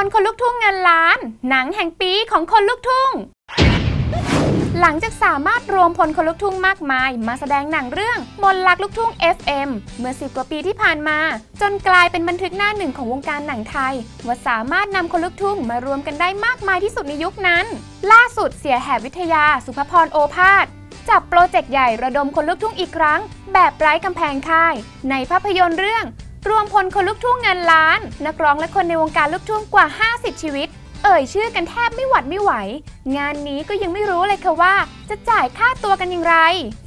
นังแห่งปีของคนลูกทุ่ง หลังจากสามารถรวมพลคนลูกทุ่งมากมาย มาแสดงหนังเรื่องมนต์รักลูกทุ่ง FM เมื่อ 10 กว่าปีที่ผ่านมา จนกลายเป็นบันทึกหน้าหนึ่งของวงการหนังไทย ว่าสามารถนำคนลูกทุ่งมารวมกันได้มากมายที่สุดในยุคนั้น ล่าสุดเสียแหบวิทยาสุภพรโอภาสจับโปรเจกต์ใหญ่ระดมคนลูกทุ่งอีกครั้ง แบบไร้กำแพงค่าย ในภาพยนตร์เรื่อง รวมพลคนลูกทุ่งเงินล้าน นักร้องและคนในวงการลูกทุ่งกว่า 50 ชีวิต เอ่ยชื่อกันแทบไม่หวัดไม่ไหว งานนี้ก็ยังไม่รู้เลยค่ะว่า จะจ่ายค่าตัวกันอย่างไร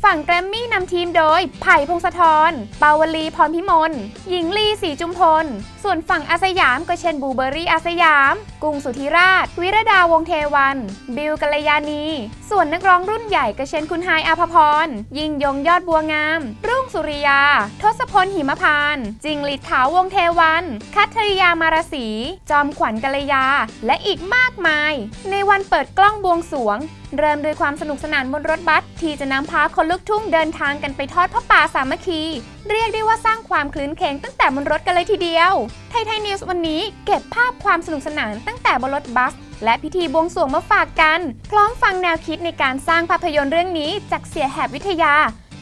ฝั่งแกรมมี่นำทีมโดย ไผ่พงศธรปาวลีพรพิมล หญิงลีสีจุมพล ส่วนฝั่งอาสยามก็เช่นบูเบอรี่อาสยาม กุ้งสุธิราช วิรดาวงเทวัน บิวกัลยานีส่วนนักร้องรุ่นใหญ่ก็เช่นคุณไฮายอาภพร ยิ่งยงยอดบัวงาม รุ่งสุริยา ทศพลหิมพาน จิงหลีดขาววงเทวัน คัทริยามารสี จอมขวัญกัลยา และอีกมากมาย ในวันเปิดกล้องบวงสวง เริ่มด้วยความสนุกสนานบนรถบัสที่จะนำพาคนลูกทุ่งเดินทางกันไปทอดพระป่าสามัคคี เรียกได้ว่าสร้างความคลื้นเคงตั้งแต่บนรถกันเลยทีเดียว ไทยไทยนิวส์วันนี้เก็บภาพความสนุกสนานตั้งแต่บนรถบัส และพิธีบวงสรวงมาฝากกัน พร้อมฟังแนวคิดในการสร้างภาพยนตร์เรื่องนี้จากเสียแหบวิทยา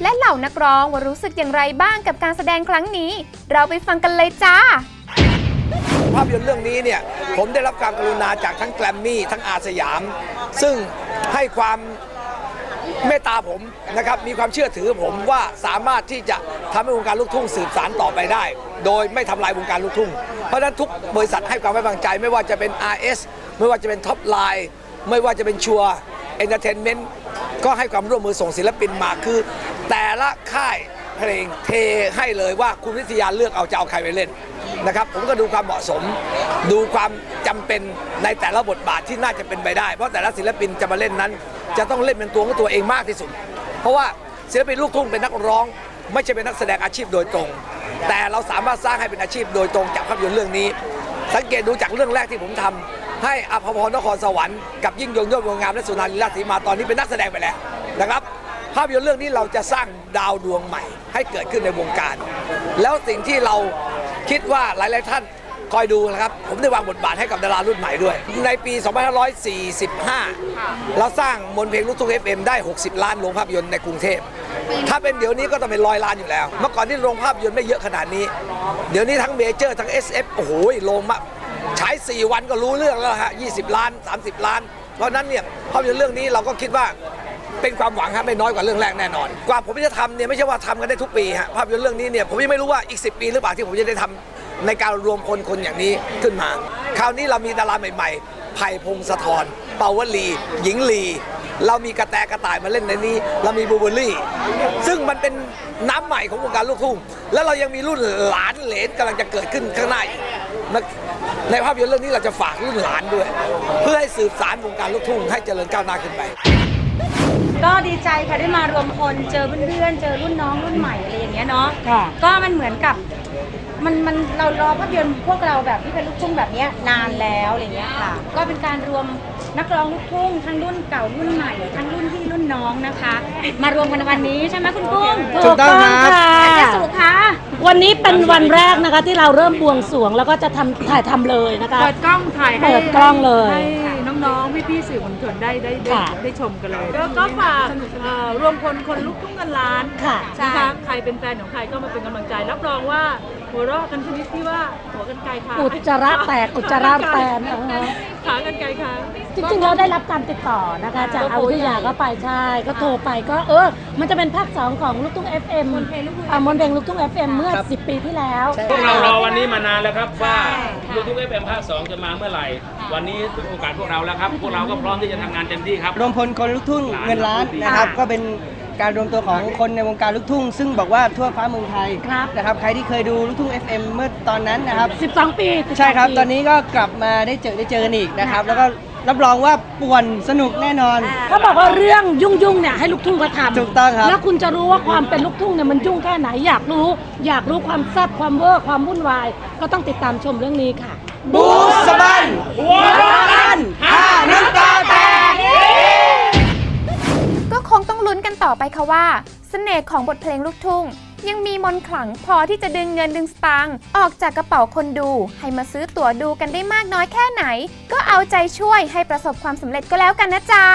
และเหล่านักร้องว่ารู้สึกอย่างไรบ้างกับการแสดงครั้งนี้ เราไปฟังกันเลยจ้า ภาพยนตร์เรื่องนี้เนี่ย ผมได้รับการกรุณาจากทั้งแกรมมี่ทั้งอาสยาม ซึ่งให้ความเมตตาผมนะครับมีความเชื่อถือผมว่าสามารถที่จะทำให้วงการลูกทุ่งสืบสารต่อไปได้ โดยไม่ทำลายวงการลูกทุ่ง เพราะฉะนั้นทุกบริษัทให้ความไว้วางใจ ไม่ว่าจะเป็น RS ไม่ว่าจะเป็นท็อปไลน์ไม่ว่าจะเป็นชัวเอนเตอร์เทนเมนต์ก็ให้ความร่วมมือส่งศิลปินมาคือ แต่ละค่าย เพลงเทให้เลยว่าคุณวิทยาเลือกเอาจะเอาใครไปเล่นนะครับผมก็ดูความเหมาะสม ดูความจำเป็นในแต่ละบทบาทที่น่าจะเป็นไปได้ เพราะแต่ละศิลปินจะมาเล่นนั้น จะต้องเล่นเป็นตัวของตัวเองมากที่สุด เพราะว่าศิลปินลูกทุ่งเป็นนักร้อง ไม่ใช่เป็นนักแสดงอาชีพโดยตรง แต่เราสามารถสร้างให้เป็นอาชีพโดยตรงจากภาพยนตร์เรื่องนี้ สังเกตดูจากเรื่องแรกที่ผมทำให้อภพรนครสวรรค์กับยิ่งยงยอดวงามและสุนารีราชสีมาตอนนี้เป็นนักแสดงไปแล้วนะครับ ภาพยนตร์เรื่องนี้เราจะสร้างดาวดวงใหม่ ให้เกิดขึ้นในวงการ แล้วสิ่งที่เราคิดว่าหลาย ๆ ท่านคอยดูนะครับ ผมได้วางบทบาทให้กับดารารุ่นใหม่ด้วย ในปี 2545 เราสร้างมนต์เพลงลูกทุ่ง FM ได้ 60 ล้านโรงภาพยนตร์ในกรุงเทพ ถ้าเป็นเดี๋ยวนี้ก็ต้องเป็นร้อยล้านอยู่แล้ว เมื่อก่อนที่โรงภาพยนตร์ไม่เยอะขนาดนี้ เดี๋ยวนี้ทั้งเมเจอร์ทั้ง SF โอ้โหโรงมาฉาย4วันก็รู้เรื่องแล้วฮะ 20 ล้าน 30 ล้าน เพราะฉะนั้นเนี่ยภาพยนตร์เรื่องนี้เราก็คิดว่า เป็นความหวังครับไม่น้อยกว่าเรื่องแรกแน่นอน กว่าผมจะทำเนี่ยไม่ใช่ว่าทำกันได้ทุกปีฮะภาพยนตร์เรื่องนี้เนี่ยผมยังไม่รู้ว่าอีก 10 ปีหรือเปล่าที่ผมจะได้ทำในการรวมคนคนอย่างนี้ขึ้นมา คราวนี้เรามีดาราใหม่ๆไผ่พงศธรเปาวลี หญิงลี เรามีกระแตกระต่ายมาเล่นในนี้ เรามีบูเบอรี่ ซึ่งมันเป็นน้ำใหม่ของวงการลูกทุ่งแล้วเรายังมีรุ่นหลานเหลนกำลังจะเกิดขึ้นข้างหน้าอีกนะในภาพยนตร์เรื่องนี้เราจะฝากรุ่นหลานด้วย เพื่อให้สืบสานวงการลูกทุ่งให้เจริญก้าวหน้าขึ้นไป ก็ดีใจค่ะได้มารวมพลเจอเพื่อนๆเจอรุ่นน้องรุ่นใหม่อะไรอย่างเงี้ยเนาะค่ะ ก็มันเหมือนกับ มันมันเรารอภาพยนตร์พวกเราแบบที่เป็นลูกทุ่งแบบเนี้ยนานแล้วอะไรเงี้ยค่ะ ก็เป็นการรวมนักร้องลูกทุ่งทั้งรุ่นเก่ารุ่นใหม่ทั้งรุ่นพี่รุ่นน้องนะคะ มารวมกันในวันนี้ใช่ไหมคุณกุ้งถูกต้องครับ อาจารย์สุคะ วันนี้เป็นวันแรกนะคะที่เราเริ่มบวงสรวงแล้วก็จะทำถ่ายทำเลยนะคะ เปิดกล้องถ่ายให้เปิดกล้องเลย ให้ น้องๆพี่ๆสื่อมวลชนได้ได้ได้ค่ะได้ชมกันเลย แล้วก็ฝากเอ่อรวมพลคนลุกทุ่งเงินล้านค่ะนะคะใครเป็นแฟนของใครก็มาเป็นกำลังใจ รับรองว่าหัวเราะกันชนิดที่ว่าหัวกันไกลค่ะอุจจาระแตกอุจจาระแตนเออขากันไกลค่ะ จริงๆเราได้รับการติดต่อนะคะ จากอาวุธยาก็ไปใช่ ก็โทรไปก็เออ มันจะเป็นภาคสองของลูกทุ่ง FM มนเพลงลูกทุ่งมนเพลงลูกทุ่ง FM เมื่อ 10 ปีที่แล้ว พวกเรารอวันนี้มานานแล้วครับว่าลูกทุ่งเอฟเอ็มภาคสองจะมาเมื่อไหร่ วันนี้ถึงโอกาสพวกเราแล้วครับ พวกเราก็พร้อมที่จะทำงานเต็มที่ครับ รวมพลคนลูกทุ่งเงินล้านนะครับ ก็เป็นการรวมตัวของคนในวงการลูกทุ่ง ซึ่งบอกว่าทั่วฟ้าเมืองไทยครับ นะครับ ใครที่เคยดูลูกทุ่ง FM เมื่อตอนนั้นนะครับ 12 ปี12ใช่ครับ ปี ตอนนี้ก็กลับมาได้เจอได้เจอกันอีกนะครับ แล้วก็รับรองว่าป่วนสนุกแน่นอน เขาบอกว่าเรื่องยุ่งๆเนี่ยให้ลูกทุ่งเขาทำถูกต้องครับ แล้วคุณจะรู้ว่าความเป็นลูกทุ่งเนี่ยมันยุ่งแค่ไหนอยากรู้ อยากรู้ความแซ่บความเวอร์ความวุ่นวาย ก็ต้องติดตามชมเรื่องนี้ค่ะ บูสบันหัว ไปค่ะว่าเสน่ห์ของบทเพลงลูกทุ่ง ยังมีมนขลังพอที่จะดึงเงินดึงสตางค์ออกจากกระเป๋าคนดู ให้มาซื้อตั๋วดูกันได้มากน้อยแค่ไหน ก็เอาใจช่วยให้ประสบความสำเร็จก็แล้วกันนะจ๊ะ